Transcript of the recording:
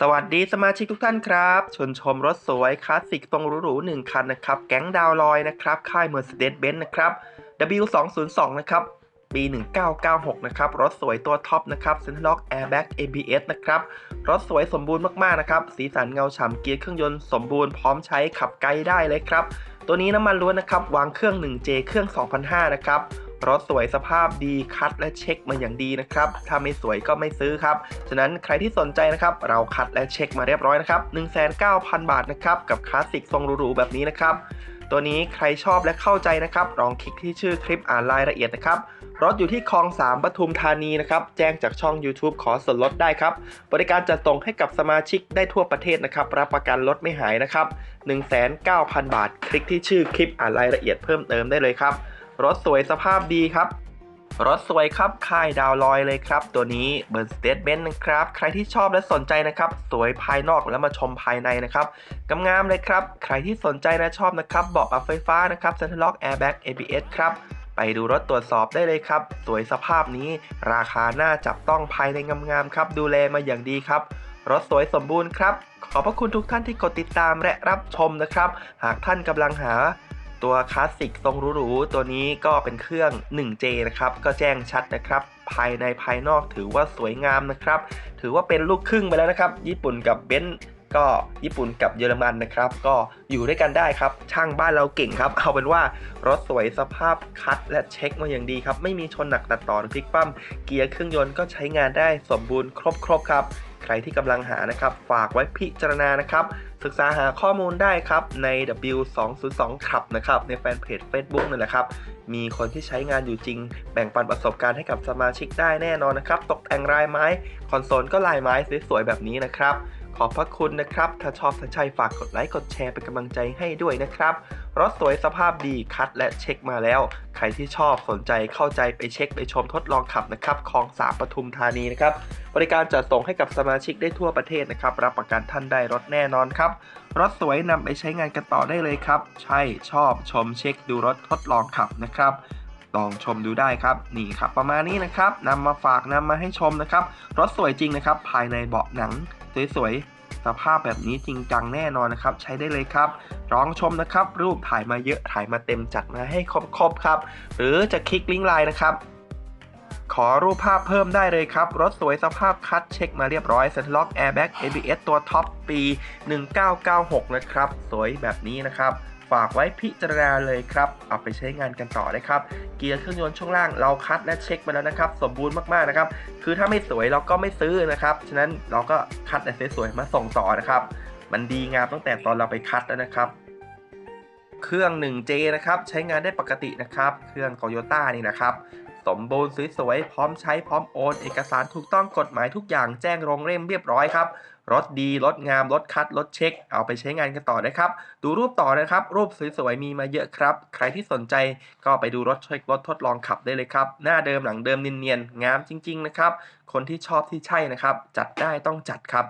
สวัสดีสมาชิกทุกท่านครับชวนชมรถสวยคลาสสิกตรงหรูๆหนึ่งคันนะครับ แก๊งดาวลอยนะครับ ค่าย Mercedes-Benz นะครับ W202 นะครับ ปี 1996 นะครับ รถสวยตัวท็อปนะครับ Center Lock Airbag ABS นะครับ รถสวยสมบูรณ์มากๆนะครับ สีสันเงาฉ่ำเกียร์เครื่องยนต์สมบูรณ์พร้อมใช้ขับไกลได้เลยครับ ตัวนี้น้ำมันล้วนนะครับ วางเครื่อง 1J เครื่อง 2005 นะครับ รถสวยสภาพดีคัดและเช็คมาอย่างดีนะครับ ถ้าไม่สวยก็ไม่ซื้อครับ ฉะนั้นใครที่สนใจนะครับเราคัดและเช็คมาเรียบร้อยนะครับ19,000 บาทนะครับกับคลาสสิกทรงหรูๆแบบนี้นะครับตัวนี้ใครชอบและเข้าใจนะครับลองคลิกที่ชื่อคลิปอ่านรายละเอียดนะครับรถอยู่ที่คลอง 3ปทุมธานีนะครับ แจ้งจากช่อง YouTube ขอส่วนลดได้ครับ บริการจัดส่งให้กับสมาชิกได้ทั่วประเทศนะครับ รับประกันรถไม่หายนะครับ 19,000 บาท คลิกที่ชื่อคลิปอ่านรายละเอียดเพิ่มเติมได้เลยครับ รถสวยสภาพดีครับ รถสวยครับค่ายดาวลอยเลยครับ ตัวนี้เบอร์สเต e เบนนะครับ ใครที่ชอบและสนใจนะครับ สวยภายนอกแล้วมาชมภายในนะครับงามๆเลยครับ ใครที่สนใจและชอบนะครับเบาะปรับไฟฟ้านะครับ Center Lock Airbag ABS ครับไปดูรถตรวจสอบได้เลยครับ สวยสภาพนี้ ราคาน่าจับต้องภายในงามๆครับ ดูแลมาอย่างดีครับ รถสวยสมบูรณ์ครับ ขอบพระคุณทุกท่านที่กดติดตามและรับชมนะครับ หากท่านกำลังหา ตัวคลาสสิกทรงหรูๆตัวนี้ก็เป็นเครื่อง 1J นะครับ ก็แจ้งชัดนะครับ ภายในภายนอกถือว่าสวยงามนะครับ ถือว่าเป็นลูกครึ่งไปแล้วนะครับ ญี่ปุ่นกับเบนซ์ก็ญี่ปุ่นกับเยอรมันนะครับ ก็อยู่ด้วยกันได้ครับ ช่างบ้านเราเก่งครับ เอาเป็นว่ารถสวยสภาพคัดและเช็คมาอย่างดีครับ ไม่มีชนหนักตัดต่อพลิกคว่ำเกียร์เครื่องยนต์ก็ใช้งานได้สมบูรณ์ครบๆครับ ใครที่กำลังหานะครับ ฝากไว้พิจารณานะครับ ศึกษาหาข้อมูลได้ครับ ใน W202 ขับนะครับ ในแฟนเพจ Facebook นั่นแหละครับ มีคนที่ใช้งานอยู่จริง แบ่งปันประสบการณ์ให้กับสมาชิกได้แน่นอนนะครับ ตกแต่งลายไม้ คอนโซลก็ลายไม้สวยๆแบบนี้นะครับ ขอบพระคุณนะครับ ถ้าชอบถ้าใช่ฝากกดไลค์กดแชร์เป็นกำลังใจให้ด้วยนะครับ รถสวยสภาพดีคัดและเช็คมาแล้ว ใครที่ชอบสนใจเข้าใจไปเช็คไปชมทดลองขับนะครับคลองสามปทุมธานีนะครับ บริการจัดส่งให้กับสมาชิกได้ทั่วประเทศนะครับ รับประกันท่านได้รถแน่นอนครับ รถสวยนำไปใช้งานกันต่อได้เลยครับ ใช่ชอบชมเช็คดูรถทดลองขับนะครับลองชมดูได้ครับ นี่ครับ ประมาณนี้นะครับนำมาฝากนำมาให้ชมนะครับ รถสวยจริงนะครับ ภายในเบาะหนัง สวยๆ สภาพแบบนี้จริงจังแน่นอนนะครับ ใช้ได้เลยครับลองชมนะครับ รูปถ่ายมาเยอะถ่ายมาเต็มจัดมาให้ครบๆครับ หรือจะคลิกลิงก์ไลน์นะครับ ขอรูปภาพเพิ่มได้เลยครับ รถสวยสภาพคัดเช็คมาเรียบร้อยเซ็นล็อกแอร์แบ็ก ABS ตัวท็อปปี 1996 นะครับ สวยแบบนี้นะครับ ฝากไว้พิจารณาเลยครับ เอาไปใช้งานกันต่อได้ครับ เกียร์เครื่องยนต์ช่วงล่างเราคัดและเช็คมาแล้วนะครับ สมบูรณ์มากๆนะครับ คือถ้าไม่สวยเราก็ไม่ซื้อนะครับ ฉะนั้นเราก็คัดแต่สวยๆมาส่งต่อนะครับ มันดีงามตั้งแต่ตอนเราไปคัดแล้วนะครับ เครื่อง 1J นะครับ ใช้งานได้ปกตินะครับ เครื่อง Toyota นี่นะครับสมบูรณ์สวยๆพร้อมใช้พร้อมโอน เอกสารถูกต้องกฎหมายทุกอย่างแจ้งโรงเล่มเรียบร้อยครับ รถดีรถงามรถคัดรถเช็ค เอาไปใช้งานกันต่อนะครับ ดูรูปต่อนะครับ รูปสวยๆมีมาเยอะครับ ใครที่สนใจก็ไปดูรถเช็ครถทดลองขับได้เลยครับ หน้าเดิมหลังเดิมเนียนๆงามจริง ๆ นะครับ คนที่ชอบที่ใช่นะครับ จัดได้ต้องจัดครับ